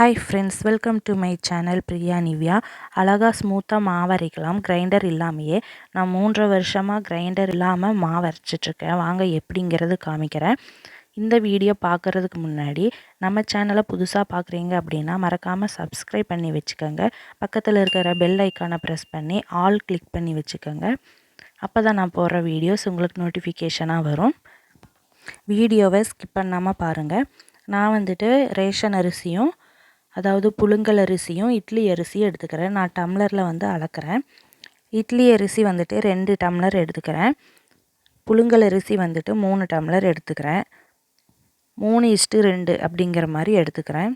Hi friends welcome to my channel Priya Nivya அழகாக ஸ்மூத்தாக மாவு அரைக்கலாம். கிரைண்டர் இல்லாமையே. நான் மூன்றரை வருஷமாக கிரைண்டர் இல்லாமல் மாவு அரைச்சிட்ருக்கேன். வாங்க எப்படிங்கிறது காமிக்கிறேன். இந்த வீடியோ பார்க்குறதுக்கு முன்னாடி நம்ம சேனலை புதுசாக பார்க்குறீங்க அப்படின்னா மறக்காமல் சப்ஸ்கிரைப் பண்ணி வச்சுக்கோங்க. பக்கத்தில் இருக்கிற பெல் ஐக்கானை ப்ரெஸ் பண்ணி ஆல் கிளிக் பண்ணி வச்சுக்கோங்க. அப்போ தான் நான் போடுற வீடியோஸ் உங்களுக்கு நோட்டிஃபிகேஷனாக வரும். வீடியோவை ஸ்கிப் பண்ணாமல் பாருங்கள் நான் வந்துட்டு ரேஷன் அரிசியும் அதாவது புழுங்கல் அரிசியும் இட்லி அரிசியும் எடுத்துக்கிறேன். நான் டம்ளரில் வந்து அளக்கிறேன். இட்லி அரிசி வந்துட்டு ரெண்டு டம்ளர் எடுத்துக்கிறேன். புழுங்கல் அரிசி வந்துட்டு மூணு டம்ளர் எடுத்துக்கிறேன். மூணு இஸ்ட்டு ரெண்டு அப்படிங்கிற மாதிரி எடுத்துக்கிறேன்.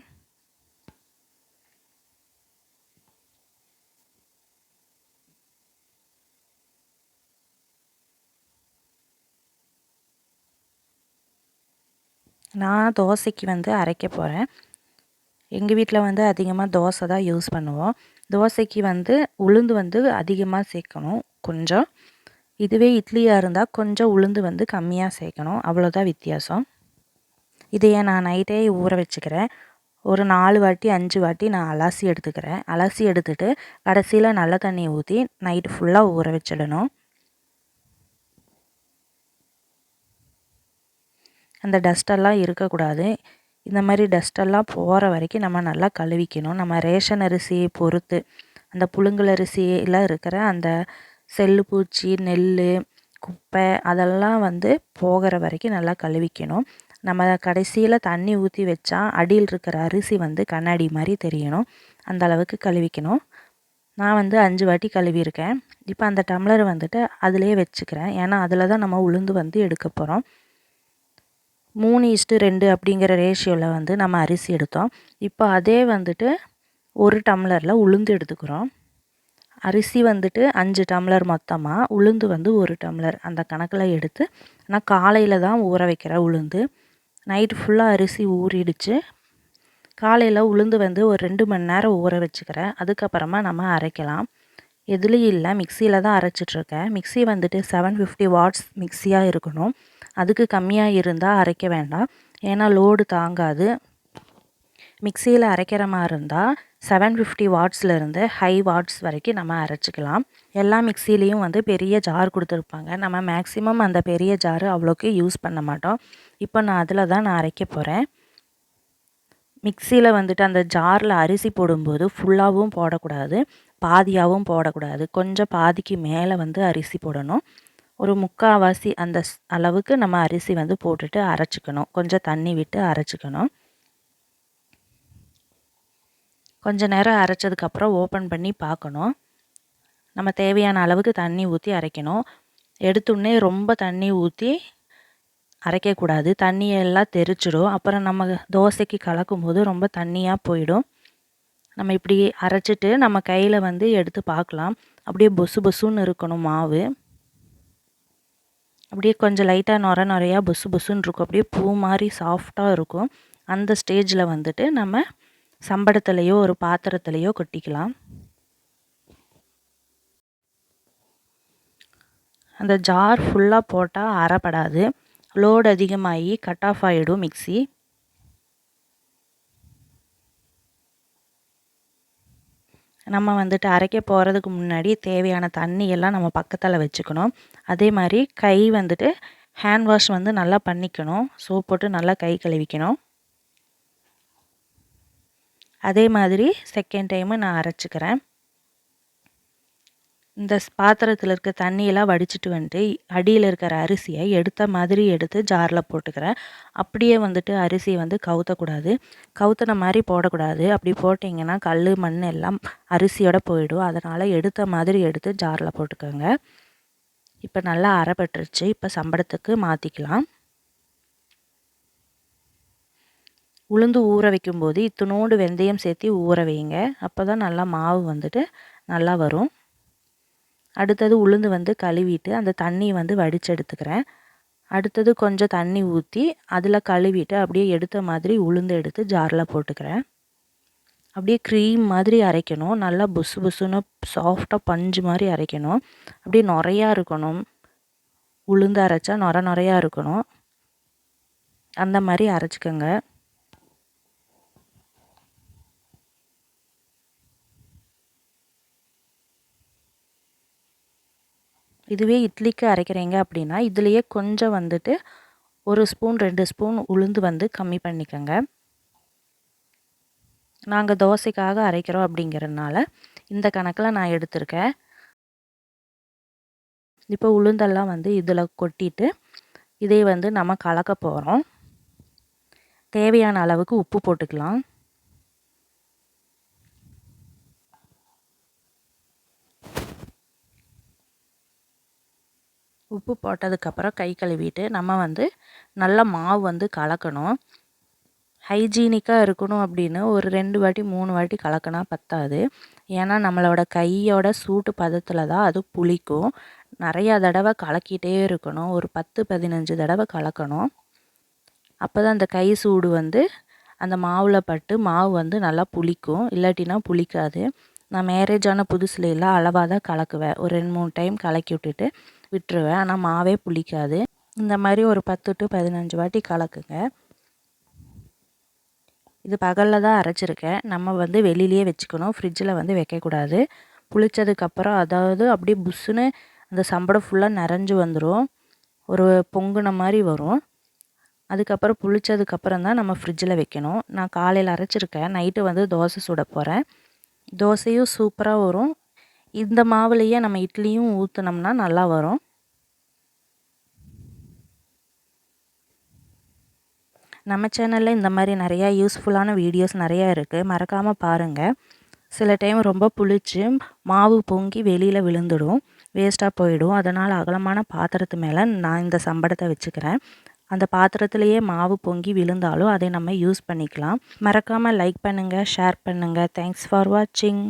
நான் தோசைக்கு வந்து அரைக்க போகிறேன் எங்கள் வீட்டில் வந்து அதிகமாக தோசை தான் யூஸ் பண்ணுவோம். தோசைக்கு வந்து உளுந்து வந்து அதிகமாக சேர்க்கணும் கொஞ்சம். இதுவே இட்லியாக இருந்தால் கொஞ்சம் உளுந்து வந்து கம்மியாக சேர்க்கணும் அவ்வளோதான் வித்தியாசம். இதையே நான் நைட்டே ஊற வச்சுக்கிறேன். ஒரு நாலு வாட்டி அஞ்சு வாட்டி நான் அலசி எடுத்துக்கிறேன். அலசி எடுத்துகிட்டு கடைசியில் நல்ல தண்ணி ஊற்றி நைட்டு ஃபுல்லாக ஊற வச்சிடணும். அந்த டஸ்டெல்லாம் இருக்கக்கூடாது. இந்த மாதிரி டஸ்ட்டெல்லாம் போகிற வரைக்கும் நம்ம நல்லா கழுவிக்கணும். நம்ம ரேஷன் அரிசியை பொறுத்து அந்த புழுங்கல் அரிசியில் இருக்கிற அந்த செல்லு பூச்சி நெல் குப்பை அதெல்லாம் வந்து போகிற வரைக்கும் நல்லா கழுவிக்கணும். நம்ம கடைசியில் தண்ணி ஊற்றி வச்சா அடியில் இருக்கிற அரிசி வந்து கண்ணாடி மாதிரி தெரியணும். அந்த அளவுக்கு கழுவிக்கணும். நான் வந்து அஞ்சு வாட்டி கழுவியிருக்கேன். இப்போ அந்த டம்ளர் வந்துட்டு அதிலே வச்சுக்கிறேன். ஏன்னா அதில் தான் நம்ம உளுந்து வந்து எடுக்க போகிறோம் மூணு இஸ்ட்டு ரெண்டு அப்படிங்கிற ரேஷியோவில் வந்து நம்ம அரிசி எடுத்தோம். இப்போ அதே வந்துட்டு ஒரு டம்ளரில் உளுந்து எடுத்துக்கிறோம். அரிசி வந்துட்டு அஞ்சு டம்ளர் மொத்தமாக உளுந்து வந்து ஒரு டம்ளர் அந்த கணக்கில் எடுத்து நான் காலையில் தான் ஊற வைக்கிற உளுந்து. நைட்டு ஃபுல்லாக அரிசி ஊறிடுச்சு. காலையில் உளுந்து வந்து ஒரு ரெண்டு மணி நேரம் ஊற வச்சுக்கிறேன். அதுக்கப்புறமா நம்ம அரைக்கலாம். எதுலேயும் இல்லை. மிக்சியில் தான் அரைச்சிட்ருக்கேன். மிக்சி வந்துட்டு செவன் ஃபிஃப்டி வாட்ஸ் மிக்சியாக இருக்கணும். அதுக்கு கம்மியாக இருந்தால் அரைக்க வேண்டாம். ஏன்னா லோடு தாங்காது. மிக்சியில் அரைக்கிற மாதிரி இருந்தால் செவன் ஃபிஃப்டி வாட்ஸ்லேருந்து ஹை வாட்ஸ் வரைக்கும் நம்ம அரைச்சிக்கலாம். எல்லா மிக்சிலையும் வந்து பெரிய ஜார் கொடுத்துருப்பாங்க. நம்ம மேக்ஸிமம் அந்த பெரிய ஜாரு அவ்வளோக்கு யூஸ் பண்ண மாட்டோம். இப்போ நான் அதில் தான் நான் அரைக்க போகிறேன் மிக்சியில் வந்துட்டு அந்த ஜாரில் அரிசி போடும்போது ஃபுல்லாகவும் போடக்கூடாது. பாதியாகவும் போடக்கூடாது. கொஞ்சம் பாதிக்கு மேலே வந்து அரிசி போடணும். ஒரு முக்கால்வாசி அந்த அளவுக்கு நம்ம அரிசி வந்து போட்டுட்டு அரைச்சிக்கணும். கொஞ்சம் தண்ணி விட்டு அரைச்சிக்கணும். கொஞ்ச நேரம் அரைச்சதுக்கப்புறம் ஓப்பன் பண்ணி பார்க்கணும். நம்ம தேவையான அளவுக்கு தண்ணி ஊற்றி அரைக்கணும். எடுத்துடனே ரொம்ப தண்ணி ஊற்றி அரைக்கக்கூடாது. தண்ணியெல்லாம் தெரிச்சிடும். அப்புறம் நம்ம தோசைக்கு கலக்கும் போது ரொம்ப தண்ணியாக போயிடும். நம்ம இப்படி அரைச்சிட்டு நம்ம கையில் வந்து எடுத்து பார்க்கலாம். அப்படியே பொசு பொசுன்னு இருக்கணும் மாவு. அப்படியே கொஞ்சம் லைட்டாக நொர நிறையா பொசு பொசுன்னு இருக்கும். அப்படியே பூ மாதிரி சாஃப்டாக இருக்கும். அந்த ஸ்டேஜில் வந்துட்டு நம்ம சம்படத்துலேயோ ஒரு பாத்திரத்துலேயோ கொட்டிக்கலாம். அந்த ஜார் ஃபுல்லாக போட்டால் அரைப்படாது. லோடு அதிகமாகி கட் ஆஃப் ஆகிடும் மிக்சி நம்ம வந்துட்டு அரைக்க போகிறதுக்கு முன்னாடி தேவையான தண்ணியெல்லாம் நம்ம பக்கத்தில் வச்சுக்கணும். அதே மாதிரி கை வந்துட்டு ஹேண்ட் வாஷ் வந்து நல்லா பண்ணிக்கணும். சோப் போட்டு நல்லா கை கழுவிக்கணும். அதே மாதிரி செகண்ட் டைமு நான் அரைச்சிக்கிறேன். இந்த பாத்திரத்தில் இருக்க தண்ணியெல்லாம் வடிச்சிட்டு வந்துட்டு அடியில் இருக்கிற அரிசியை எடுத்த மாதிரி எடுத்து ஜாரில் போட்டுக்கிறேன். அப்படியே வந்துட்டு அரிசியை வந்து கவுத்தக்கூடாது. கவுத்தின மாதிரி போடக்கூடாது. அப்படி போட்டிங்கன்னா கல் மண் எல்லாம் அரிசியோட போயிடும். அதனால் எடுத்த மாதிரி எடுத்து ஜாரில் போட்டுக்கோங்க. இப்போ நல்லா அரைப்பட்டுருச்சு. இப்போ சம்பளத்துக்கு மாற்றிக்கலாம் உளுந்து ஊற வைக்கும்போது இத்தினோண்டு வெந்தயம் சேர்த்து ஊற வைங்க. அப்போ தான் நல்லா மாவு வந்துட்டு நல்லா வரும். அடுத்தது உளுந்து வந்து கழுவிட்டு அந்த தண்ணியை வந்து வடித்து எடுத்துக்கிறேன் அடுத்தது கொஞ்சம் தண்ணி ஊற்றி அதில் கழுவிட்டு அப்படியே எடுத்த மாதிரி உளுந்து எடுத்து ஜாரில் போட்டுக்கிறேன். அப்படியே க்ரீம் மாதிரி அரைக்கணும். நல்லா புசு புசுன்னு சாஃப்டாக பஞ்சு மாதிரி அரைக்கணும். அப்படியே நிறையா இருக்கணும். உளுந்து அரைச்சா நொர நிறையா இருக்கணும். அந்த மாதிரி அரைச்சிக்கோங்க. இதுவே இட்லிக்கு அரைக்கிறீங்க அப்படின்னா இதுலேயே கொஞ்சம் வந்துட்டு ஒரு ஸ்பூன் ரெண்டு ஸ்பூன் உளுந்து வந்து கம்மி பண்ணிக்கோங்க. நாங்கள் தோசைக்காக அரைக்கிறோம் அப்படிங்கிறதுனால இந்த கணக்கில் நான் எடுத்திருக்கேன். இப்போ உளுந்தெல்லாம் வந்து இதில் கொட்டிட்டு இதை வந்து நம்ம கலக்க போகிறோம் தேவையான அளவுக்கு உப்பு போட்டுக்கலாம். உப்பு போட்டதுக்கப்புறம் கை கழுவிட்டு நம்ம வந்து நல்லா மாவு வந்து கலக்கணும். ஹைஜீனிக்காக இருக்கணும் அப்படின்னு ஒரு ரெண்டு வாட்டி மூணு வாட்டி கலக்கினா பத்தாது. ஏன்னா நம்மளோட கையோட சூட்டு பதத்தில் தான் அது புளிக்கும். நிறையா தடவை கலக்கிட்டே இருக்கணும். ஒரு பத்து பதினஞ்சு தடவை கலக்கணும். அப்போ தான் அந்த கை சூடு வந்து அந்த மாவில் பட்டு மாவு வந்து நல்லா புளிக்கும். இல்லாட்டினா புளிக்காது. நான் மேரேஜ் ஆன புதுசுல எல்லாம் அளவாக தான் கலக்குவேன். ஒரு ரெண்டு மூணு டைம் கலக்கி விட்டுட்டு விட்டுருவேன். ஆனால் மாவே புளிக்காது. இந்த மாதிரி ஒரு பத்து டு பதினஞ்சு வாட்டி கலக்குங்க. இது பகலில் தான் அரைச்சிருக்கேன். நம்ம வந்து வெளியிலேயே வச்சுக்கணும். ஃப்ரிட்ஜில் வந்து வைக்கக்கூடாது. புளிச்சதுக்கப்புறம் அதாவது அப்படியே புஷ்ஷுன்னு அந்த சம்படம் ஃபுல்லாக நிறைஞ்சு வந்துடும் ஒரு பொங்குன மாதிரி வரும். அதுக்கப்புறம் புளித்ததுக்கப்புறம் தான் நம்ம ஃப்ரிட்ஜில் வைக்கணும். நான் காலையில் அரைச்சிருக்கேன். நைட்டு வந்து தோசை சுட போகிறேன் தோசையும் சூப்பராக வரும். இந்த மாவுலேயே நம்ம இட்லியும் ஊற்றுனோம்னா நல்லா வரும். நம்ம சேனலில் இந்த மாதிரி நிறையா யூஸ்ஃபுல்லான வீடியோஸ் நிறையா இருக்குது மறக்காமல் பாருங்கள் சில டைம் ரொம்ப புளிச்சு மாவு பொங்கி வெளியில் விழுந்துடும். வேஸ்ட்டாக போயிடும். அதனால் அகலமான பாத்திரத்து மேலே நான் இந்த சம்படத்தை வச்சுக்கிறேன். அந்த பாத்திரத்துலேயே மாவு பொங்கி விழுந்தாலும் அதை நம்ம யூஸ் பண்ணிக்கலாம். மறக்காமல் லைக் பண்ணுங்கள் ஷேர் பண்ணுங்கள் தேங்க்ஸ் ஃபார் வாட்சிங்